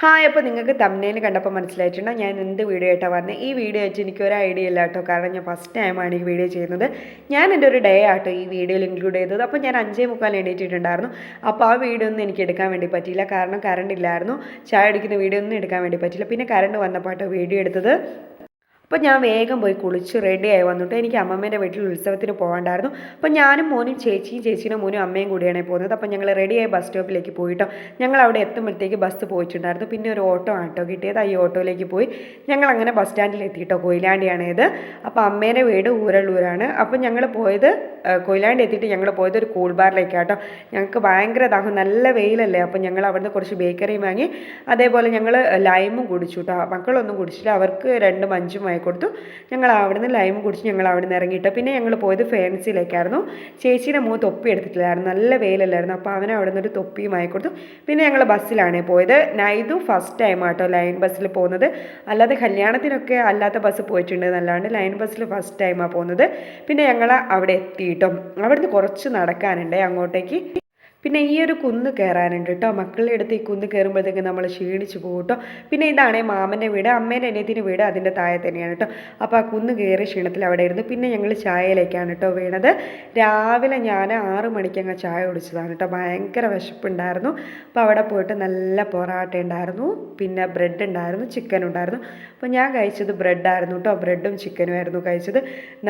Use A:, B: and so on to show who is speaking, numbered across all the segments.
A: Hi അപ്പോൾ നിങ്ങൾക്ക് തമ്മിൽ കണ്ടപ്പോൾ മനസ്സിലായിട്ടുണ്ടോ? ഞാൻ എന്ത് വീഡിയോ ആയിട്ടാണ് വന്നത് ഈ വീഡിയോ വെച്ച് എനിക്ക് ഒരു ഐഡിയ ഇല്ല കേട്ടോ. കാരണം ഞാൻ ഫസ്റ്റ് ടൈമാണ് ഈ വീഡിയോ ചെയ്യുന്നത്. ഞാൻ എന്റെ ഒരു ഡേ ആട്ടോ ഈ വീഡിയോയിൽ ഇൻക്ലൂഡ് ചെയ്തത്. അപ്പോൾ ഞാൻ അഞ്ചേ മുക്കാൽ എണീറ്റിട്ടുണ്ടായിരുന്നു അപ്പോൾ ആ വീഡിയോ ഒന്നും എനിക്ക് എടുക്കാൻ വേണ്ടി പറ്റിയില്ല. കാരണം കറണ്ട് ഇല്ലായിരുന്നു. ചായ അടിക്കുന്ന വീഡിയോ ഒന്നും എടുക്കാൻ വേണ്ടി പറ്റില്ല പിന്നെ കറണ്ട് വന്നപ്പോൾ വീഡിയോ എടുത്തത്. അപ്പോൾ ഞാൻ വേഗം പോയി കുളിച്ച് റെഡിയായി വന്നിട്ട് എനിക്ക് അമ്മമ്മേന്റെ വീട്ടിൽ ഉത്സവത്തിന് പോകണ്ടായിരുന്നു അപ്പോൾ ഞാനും മോനും ചേച്ചിയും ചേച്ചീനും മോനും അമ്മയും കൂടിയാണ് പോകുന്നത്. അപ്പോൾ ഞങ്ങൾ റെഡിയായി ബസ് സ്റ്റോപ്പിലേക്ക് പോയിട്ടോ. ഞങ്ങൾ അവിടെ എത്തുമ്പോഴത്തേക്ക് ബസ് പോയിട്ടുണ്ടായിരുന്നു. പിന്നെ ഒരു ഓട്ടോ ആട്ടോ കിട്ടിയത്. ഈ ഓട്ടോയിലേക്ക് പോയി ഞങ്ങൾ അങ്ങനെ ബസ് സ്റ്റാൻഡിൽ എത്തിയിട്ടോ. കൊയിലാണ്ടിയാണ് ഇത് അപ്പോൾ അമ്മേന്റെ വീട് ഊരള്ളൂരാണ്. അപ്പോൾ ഞങ്ങൾ പോയത് കൊയിലാണ്ടി എത്തിയിട്ട് ഞങ്ങൾ പോയത് ഒരു കൂൾ ബാറിലേക്കാട്ടോ ഞങ്ങൾക്ക് ഭയങ്കര ദാഹം. നല്ല വെയിലല്ലേ. അപ്പോൾ ഞങ്ങൾ അവിടുന്ന് കുറച്ച് ബേക്കറിയും വാങ്ങി. അതേപോലെ ഞങ്ങൾ ലൈമും കുടിച്ചു കേട്ടോ മക്കളൊന്നും കുടിച്ചില്ല. അവർക്ക് രണ്ട് മഞ്ചും വാങ്ങി കൊടുത്തു. ഞങ്ങൾ അവിടുന്ന് ലൈം കുടിച്ച് ഞങ്ങൾ അവിടുന്ന് ഇറങ്ങിയിട്ട് പിന്നെ ഞങ്ങൾ പോയത് ഫാൻസിയിലേക്കായിരുന്നു. ചേച്ചീന്റെ മുഖത്ത് തൊപ്പി എടുത്തിട്ടില്ലായിരുന്നു. നല്ല വെയിലല്ലായിരുന്നു. അപ്പോൾ അവനെ അവിടെ നിന്ന് ഒരു തൊപ്പിയും ആയി കൊടുത്തു. പിന്നെ ഞങ്ങൾ ബസ്സിലാണ് പോയത്. നൈതു ഫസ്റ്റ് ടൈം ആട്ടോ ലൈൻ ബസ്സിൽ പോകുന്നത്. അല്ലാതെ കല്യാണത്തിനൊക്കെ അല്ലാത്ത ബസ് പോയിട്ടുണ്ട് എന്നല്ലാണ്ട് ലൈൻ ബസ്സിൽ ഫസ്റ്റ് ടൈമാണ് പോകുന്നത്. പിന്നെ ഞങ്ങൾ അവിടെ എത്തിയിട്ടും. അവിടുന്ന് കുറച്ച് നടക്കാനുണ്ട് അങ്ങോട്ടേക്ക്. പിന്നെ ഈ ഒരു കുന്ന് കയറാനുണ്ട് കേട്ടോ മക്കളുടെ അടുത്ത് ഈ കുന്ന് കയറുമ്പോഴത്തേക്ക് നമ്മൾ ക്ഷീണിച്ച് പോകും കേട്ടോ പിന്നെ ഇതാണേ മാമന്റെ വീട്. അമ്മേന്റെ അനിയത്തിന്റെ വീട് അതിന്റെ താഴെ തന്നെയാണ് കേട്ടോ അപ്പോൾ ആ കുന്ന് കയറി ക്ഷീണത്തിൽ അവിടെ ഇരുന്നു പിന്നെ ഞങ്ങൾ ചായയിലേക്കാണ് കേട്ടോ വീണത്. രാവിലെ ഞാൻ ആറ് മണിക്ക് അങ്ങ് ചായ കുടിച്ചതാണ് കേട്ടോ ഭയങ്കര വിശപ്പുണ്ടായിരുന്നു. അപ്പോൾ അവിടെ പോയിട്ട് നല്ല പൊറാട്ട ഉണ്ടായിരുന്നു. പിന്നെ ബ്രെഡ് ഉണ്ടായിരുന്നു. ചിക്കൻ ഉണ്ടായിരുന്നു. അപ്പോൾ ഞാൻ കഴിച്ചത് ബ്രെഡായിരുന്നു കേട്ടോ ബ്രെഡും ചിക്കനും ആയിരുന്നു കഴിച്ചത്.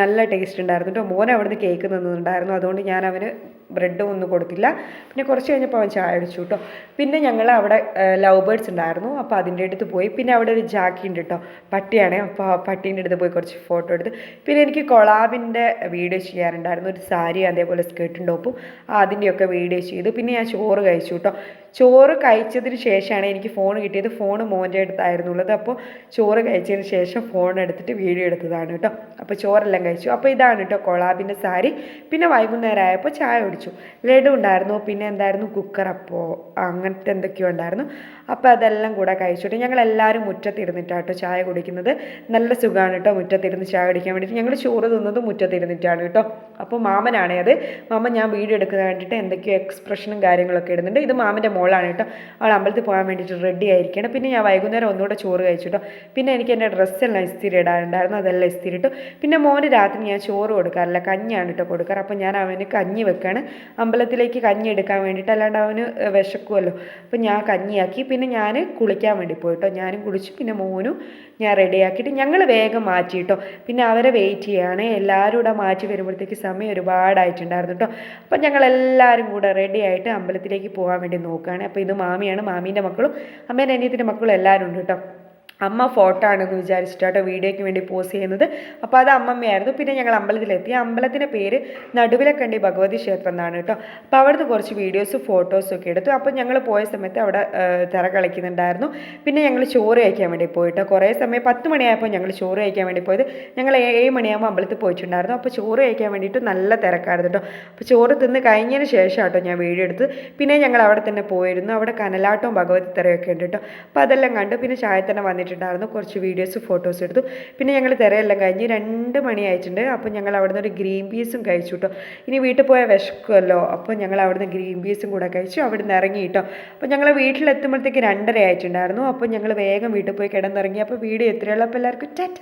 A: നല്ല ടേസ്റ്റ് ഉണ്ടായിരുന്നു കേട്ടോ മോൻ അവിടുന്ന് കേക്ക് നിന്നുണ്ടായിരുന്നു അതുകൊണ്ട് ഞാൻ അവന് ബ്രെഡും ഒന്നും കൊടുത്തില്ല. പിന്നെ കുറച്ച് കഴിഞ്ഞപ്പോൾ അവൻ ചായ അടിച്ചു കേട്ടോ പിന്നെ ഞങ്ങൾ അവിടെ ലവ് ബേർഡ്സ് ഉണ്ടായിരുന്നു. അപ്പോൾ അതിന്റെ അടുത്ത് പോയി. പിന്നെ അവിടെ ഒരു ജാക്കി ഉണ്ട് കേട്ടോ പട്ടിയാണ്. അപ്പോൾ ആ പട്ടീന്റെ അടുത്ത് പോയി കുറച്ച് ഫോട്ടോ എടുത്ത്. പിന്നെ എനിക്ക് കൊളാബിന്റെ വീഡിയോ ചെയ്യാറുണ്ടായിരുന്നു. ഒരു സാരി അതേപോലെ സ്കേർട്ടും ടോപ്പും അതിന്റെയൊക്കെ വീഡിയോ ചെയ്തു. പിന്നെ ഞാൻ ചോറ് കഴിച്ചു കേട്ടോ ചോറ് കഴിച്ചതിന് ശേഷമാണ് എനിക്ക് ഫോൺ കിട്ടിയത്. ഫോൺ മോന്റെ അടുത്തായിരുന്നു ഉള്ളത്. അപ്പോൾ ചോറ് കഴിച്ചതിന് ശേഷം ഫോൺ എടുത്തിട്ട് വീഡിയോ എടുത്തതാണ് കേട്ടോ അപ്പോൾ ചോറെല്ലാം കഴിച്ചു. അപ്പോൾ ഇതാണ് കേട്ടോ കൊളാബിന്റെ സാരി. പിന്നെ വൈകുന്നേരം ആയപ്പോൾ ചായ ലഡു ഉണ്ടായിരുന്നു പിന്നെ എന്തായിരുന്നു? കുക്കർ അപ്പോൾ അങ്ങനത്തെ എന്തൊക്കെയോ ഉണ്ടായിരുന്നു. അപ്പോൾ അതെല്ലാം കൂടെ കഴിച്ചിട്ട് ഞങ്ങൾ എല്ലാവരും മുറ്റത്തിരുന്നിട്ടാണ് കേട്ടോ ചായ കുടിക്കുന്നത്. നല്ല സുഖമാണ് കേട്ടോ മുറ്റത്തിരുന്ന് ചായ കുടിക്കാൻ വേണ്ടിയിട്ട് ഞങ്ങൾ ചോറ് തിന്നത് മുറ്റത്തിരുന്നിട്ടാണ് കേട്ടോ അപ്പോൾ മാമനാണേ അത്. മാമൻ ഞാൻ വീഡിയോ എടുക്കാൻ വേണ്ടിയിട്ട് എന്തൊക്കെയോ എക്സ്പ്രഷനും കാര്യങ്ങളൊക്കെ ഇടുന്നുണ്ട്. ഇത് മാമന്റെ മോളാണ് കേട്ടോ അവൾ അമ്പലത്തിൽ പോകാൻ വേണ്ടിയിട്ട് റെഡി ആയിരിക്കണം പിന്നെ ഞാൻ വൈകുന്നേരം ഒന്നുകൂടെ ചോറ് കഴിച്ചു കേട്ടോ പിന്നെ എനിക്ക് എന്റെ ഡ്രസ്സെല്ലാം ഇസ്തിരി ഇടാനുണ്ടായിരുന്നു. അതെല്ലാം ഇസ്തിരി ഇട്ടു. പിന്നെ മോന് രാത്രി ഞാൻ ചോറ് കൊടുക്കാറില്ല. കഞ്ഞിയാണ് കേട്ടോ കൊടുക്കാറ്. അപ്പോൾ ഞാൻ അവന് കഞ്ഞി വെക്കാണ്. അമ്പലത്തിലേക്ക് കഞ്ഞി എടുക്കാൻ വേണ്ടിയിട്ട് അല്ലാണ്ട് അവന് വിശക്കുമല്ലോ അപ്പോൾ ഞാൻ കഞ്ഞിയാക്കി. ഞാൻ കുളിക്കാൻ വേണ്ടി പോയിട്ടോ. ഞാനും കുളിച്ചു പിന്നെ മോനും ഞാൻ റെഡിയാക്കിയിട്ട് ഞങ്ങൾ വേഗം മാറ്റി കേട്ടോ പിന്നെ അവരെ വെയിറ്റ് ചെയ്യാണ്. എല്ലാവരും കൂടെ മാറ്റി വരുമ്പോഴത്തേക്ക് സമയം ഒരുപാടായിട്ടുണ്ടായിരുന്നു കേട്ടോ അപ്പം ഞങ്ങൾ എല്ലാവരും കൂടെ റെഡി ആയിട്ട് അമ്പലത്തിലേക്ക് പോകാൻ വേണ്ടി നോക്കുകയാണ്. അപ്പോൾ ഇത് മാമിയാണ്. മാമീന്റെ മക്കളും അമ്മേന്റെ അനിയത്തിന്റെ മക്കളും എല്ലാവരും ഉണ്ട് കേട്ടോ അമ്മ ഫോട്ടോ ആണെന്ന് വിചാരിച്ചിട്ടാട്ടോ വീഡിയോയ്ക്ക് വേണ്ടി പോസ്റ്റ് ചെയ്യുന്നത്. അപ്പോൾ അത് അമ്മമ്മയായിരുന്നു. പിന്നെ ഞങ്ങൾ അമ്പലത്തിലെത്തി. അമ്പലത്തിന്റെ പേര് നടുവിലക്കണ്ടി ഭഗവതി ക്ഷേത്രം എന്നാണ് കേട്ടോ. അപ്പോൾ അവിടുന്ന് കുറച്ച് വീഡിയോസ് ഫോട്ടോസും ഒക്കെ എടുത്തു. അപ്പോൾ ഞങ്ങൾ പോയ സമയത്ത് അവിടെ തിര കളിക്കുന്നുണ്ടായിരുന്നു. പിന്നെ ഞങ്ങൾ ചോറ് കഴിക്കാൻ വേണ്ടി പോയിട്ടോ കുറേ സമയം പത്ത് മണിയായപ്പോൾ ഞങ്ങൾ ചോറ് കഴിക്കാൻ വേണ്ടി പോയത്. ഞങ്ങൾ ഏഴ് മണിയാകുമ്പോൾ അമ്പലത്തിൽ പോയിട്ടുണ്ടായിരുന്നു. അപ്പോൾ ചോറ് കഴിക്കാൻ വേണ്ടിയിട്ട് നല്ല തിരക്കായിരുന്നു കേട്ടോ. അപ്പോൾ ചോറ് തിന്ന് കഴിഞ്ഞതിന് ശേഷം കേട്ടോ ഞാൻ വീഡിയോ എടുത്ത്. പിന്നെ ഞങ്ങൾ അവിടെ തന്നെ പോയിരുന്നു. അവിടെ കനലാട്ടവും ഭഗവതി തിരയൊക്കെ ഉണ്ട് കേട്ടോ. അപ്പോൾ അതെല്ലാം കണ്ടു. പിന്നെ ചായ തന്നെ വന്നിട്ടുണ്ടായിരുന്നു. കുറച്ച് വീഡിയോസ് ഫോട്ടോസ് എടുത്തു. പിന്നെ ഞങ്ങൾ തിരയെല്ലാം കഴിഞ്ഞ് രണ്ട് മണി ആയിട്ടുണ്ട്. അപ്പോൾ ഞങ്ങൾ അവിടുന്ന് ഒരു ഗ്രീൻ പീസും കഴിച്ചു കേട്ടോ ഇനി വീട്ടിൽ പോയാൽ വിശക്കുമല്ലോ അപ്പോൾ ഞങ്ങൾ അവിടുന്ന് ഗ്രീൻ പീസും കൂടെ കഴിച്ചു. അവിടുന്ന് ഇറങ്ങി കേട്ടോ അപ്പോൾ ഞങ്ങൾ വീട്ടിലെത്തുമ്പോഴത്തേക്ക് രണ്ടര ആയിട്ടുണ്ടായിരുന്നു. അപ്പോൾ ഞങ്ങൾ വേഗം വീട്ടിൽ പോയി കിടന്നിറങ്ങി. അപ്പോൾ വീഡിയോ എത്രയുള്ളപ്പോൾ എല്ലാവർക്കും ടാറ്റ.